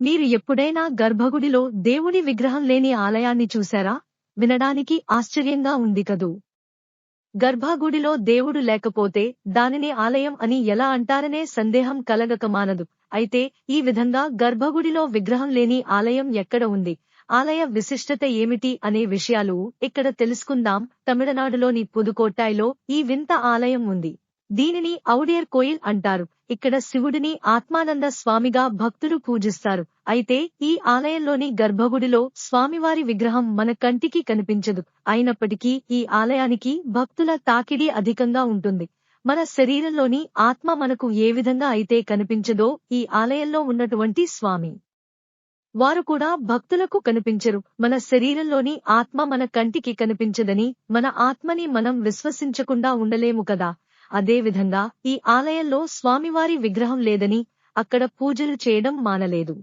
మీరు ఎప్పుడైనా గర్భగుడిలో దేవుడి విగ్రహం లేని ఆలయాన్ని చూశారా? వినడానికి ఆశ్చర్యంగా ఉంది కదూ. గర్భగుడిలో దేవుడు లేకపోతే దానిని ఆలయం అని ఎలా అంటారనే సందేహం కలగక మానదు. అయితే ఈ విధంగా గర్భగుడిలో విగ్రహం లేని ఆలయం ఎక్కడ ఉంది? ఆలయ విశిష్టత ఏమిటి అనే విషయాలు ఇక్కడ తెలుసుకుందాం. తమిళనాడులోని పుదుకోట్టాయిలో ఈ వింత ఆలయం ఉంది. దీనిని ఔడియర్ కోయిల్ అంటారు. ఇక్కడ శివుడిని ఆత్మానంద స్వామిగా భక్తులు పూజిస్తారు. అయితే ఈ ఆలయంలోని గర్భగుడిలో స్వామివారి విగ్రహం మన కంటికి కనిపించదు. అయినప్పటికీ ఈ ఆలయానికి భక్తుల తాకిడి అధికంగా ఉంటుంది. మన శరీరంలోని ఆత్మ మనకు ఏ విధంగా అయితే కనిపించదో ఈ ఆలయంలో ఉన్నటువంటి స్వామి వారు కూడా భక్తులకు కనిపించరు. మన శరీరంలోని ఆత్మ మన కంటికి కనిపించదని మన ఆత్మని మనం విశ్వసించకుండా ఉండలేము కదా. అదేవిధంగా ఈ ఆలయంలో స్వామివారి విగ్రహం లేదని అక్కడ పూజలు చేయడం మానలేదు.